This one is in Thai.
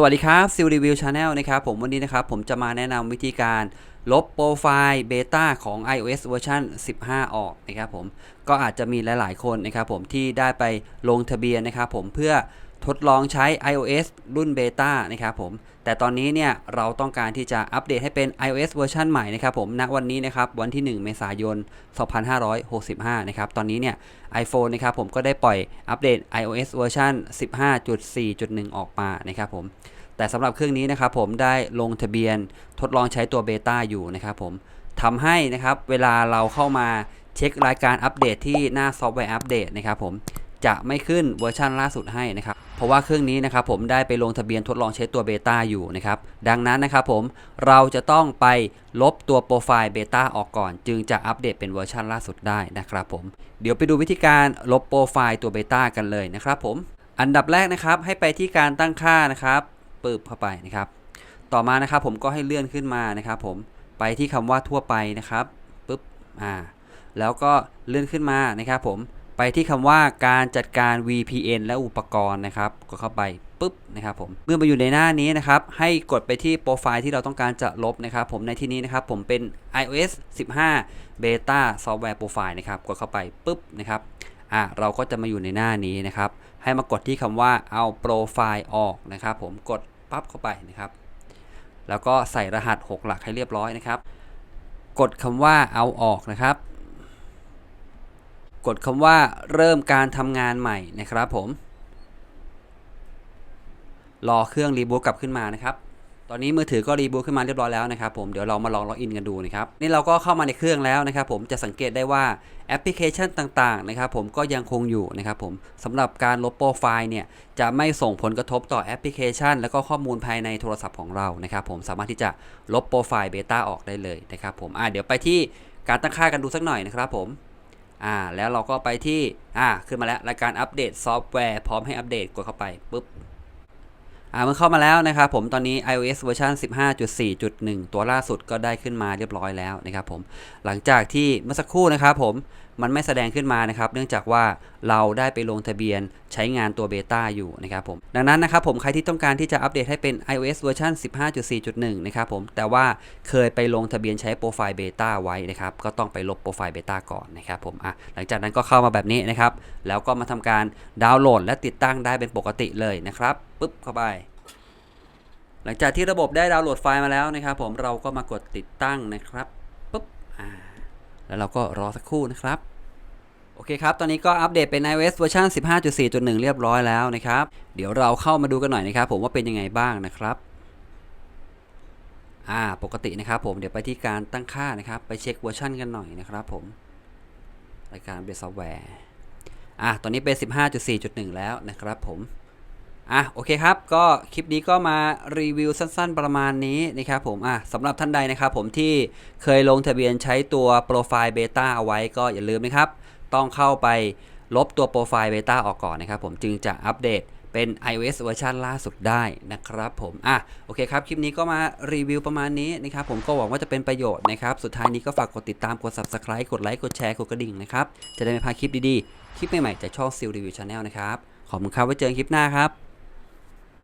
สวัสดีครับซิลรีวิวชาแนลนะครับผมวันนี้นะครับผมจะมาแนะนำวิธีการลบโปรไฟล์เบต้าของ iOS เวอร์ชัน15 ออกนะครับผมก็อาจจะมีหลาย ๆ คนนะครับผมที่ได้ไปลงทะเบียนนะครับผมเพื่อ ทดลองใช้ iOS รุ่นเบต้านะครับผม แต่ตอนนี้เนี่ยเราต้องการที่จะอัปเดตให้เป็น iOS เวอร์ชันใหม่นะครับผม ณ วันนี้นะครับวันที่ 1 เมษายน 2565 นะครับ ตอนนี้เนี่ย iPhone นะครับผมก็ได้ปล่อยอัปเดต iOS เวอร์ชัน15.4.1 ออกมานะครับผม แต่สำหรับเครื่องนี้นะครับผมได้ลงทะเบียนทดลองใช้ตัวเบต้าอยู่นะครับผมทำให้นะครับเวลาเราเข้ามาเช็ครายการอัปเดตที่หน้าซอฟต์แวร์อัปเดตนะครับผมจะไม่ขึ้นเวอร์ชันล่าสุดให้นะครับ เพราะว่าเครื่องนี้นะครับผมได้ไปลงทะเบียนทดลองใช้ตัวเบต้าอยู่นะครับดังนั้นนะครับผมเราจะต้องไปลบตัวโปรไฟล์เบต้าออกก่อน จึงจะอัปเดตเป็นเวอร์ชันล่าสุดได้นะครับผมเดี๋ยวไปดูวิธีการลบโปรไฟล์ตัวเบต้ากันเลยนะครับผมอันดับแรกนะครับให้ไปที่การตั้งค่านะครับปึ๊บเข้าไปนะครับ ต่อมานะครับผมก็ให้เลื่อนขึ้นมานะครับผมไปที่คำว่าทั่วไปนะครับปึ๊บอ่าแล้วก็เลื่อนขึ้นมานะครับผม ไปที่คำว่าการจัดการ VPN และอุปกรณ์นะครับก็เข้าไปปึ๊บนะครับผมเมื่อมาอยู่ในหน้านี้นะครับให้กดไปที่โปรไฟล์ที่เราต้องการจะลบนะครับผมในที่นี้นะครับผมเป็น iOS 15 Beta Software Profile นะครับกดเข้าไปปึ๊บนะครับอะเราก็จะมาอยู่ในหน้านี้นะครับให้มากดที่คำว่าเอาโปรไฟล์ออกนะครับผมกดปั๊บเข้าไปนะครับ แล้วก็ใส่รหัส 6 หลักให้เรียบร้อยนะครับ กดคำว่าเอาออกนะครับ กดคำว่าเริ่มการทำงานใหม่นะครับผม รอเครื่องรีบูตกลับขึ้นมานะครับ ตอนนี้มือถือก็รีบูตขึ้นมาเรียบร้อยแล้วนะครับผม เดี๋ยวเรามาลองล็อกอินกันดูนะครับ นี่เราก็เข้ามาในเครื่องแล้วนะครับผมจะสังเกตได้ว่าแอปพลิเคชันต่างๆนะครับผมก็ยังคงอยู่นะครับผมสำหรับการลบโปรไฟล์เนี่ยจะไม่ส่งผลกระทบต่อแอปพลิเคชัน แล้วก็ข้อมูลภายในโทรศัพท์ของเรานะครับผมสามารถที่จะลบโปรไฟล์เบต้าออกได้เลยนะครับผมอ่าเดี๋ยวไปที่การตั้งค่ากันดูสักหน่อยนะครับผม อ่าแล้วเราก็ไปที่อ่าขึ้นมาแล้วรายการอัปเดตซอฟต์แวร์พร้อมให้อัปเดตกดเข้าไปปุ๊บ อ่ามันเข้ามาแล้วนะครับผมตอนนี้ iOS เวอร์ชัน15.4.1 ตัวล่าสุดก็ได้ขึ้นมาเรียบร้อยแล้วนะครับผมหลังจากที่เมื่อสักครู่นะครับผมมันไม่แสดงขึ้นมานะครับ เนื่องจากว่าเราได้ไปลงทะเบียนใช้งานตัวเบต้าอยู่นะครับผม ดังนั้นนะครับผมใครที่ต้องการที่จะอัปเดตให้เป็น iOS เวอร์ชัน15.4.1 นะครับผม แต่ว่าเคยไปลงทะเบียนใช้โปรไฟล์เบต้าไว้นะครับ ก็ต้องไปลบโปรไฟล์เบต้าก่อนนะครับผมอะหลังจากนั้นก็เข้ามาแบบนี้นะครับ แล้วก็มาทำการดาวน์โหลด และติดตั้งได้เป็นปกติเลยนะครับ ปึ๊บเข้าไป หลังจากที่ระบบได้ดาวน์โหลดไฟล์มาแล้วนะครับ ผมเราก็มากดติดตั้งนะครับปุ๊บอ่าแล้วเราก็รอสักครู่นะครับโอเคครับ ตอนนี้ก็อัปเดตเป็น iOS เวอร์ชัน15.4.1 เรียบร้อยแล้วนะครับ เดี๋ยวเราเข้ามาดูกันหน่อยนะครับ ผมว่าเป็นยังไงบ้างนะครับ อ่า ปกตินะครับผม เดี๋ยวไปที่การตั้งค่านะครับ ไปเช็คเวอร์ชันกันหน่อยนะครับผม รายการเบสซอฟต์แวร์ อะตอนนี้เป็น 15.4.1 แล้วนะครับผม อะโอเคครับ ก็คลิปนี้ก็มารีวิวสั้นๆประมาณนี้นะครับผมอะสำหรับท่านใดนะครับผมที่เคยลงทะเบียนใช้ตัวโปรไฟล์เบต้าเอาไว้ก็อย่าลืมนะครับ ต้องเข้าไปลบตัวโปรไฟล์เบต้าออกก่อนนะครับผมจึงจะอัปเดตเป็น iOS เวอร์ชันล่าสุดได้นะครับผม อะ โอเคครับ คลิปนี้ก็มารีวิวประมาณนี้นะครับ ผมก็หวังว่าจะเป็นประโยชน์นะครับ สุดท้ายนี้ก็ฝากกดติดตาม กด subscribe กดไลค์ กดแชร์ กดกระดิ่งนะครับ จะได้ไม่พลาดคลิปดีๆ คลิปใหม่ๆจากช่องซิลรีวิวชาแนลนะครับ ขอบคุณครับ ไว้เจอกันคลิปหน้าครับ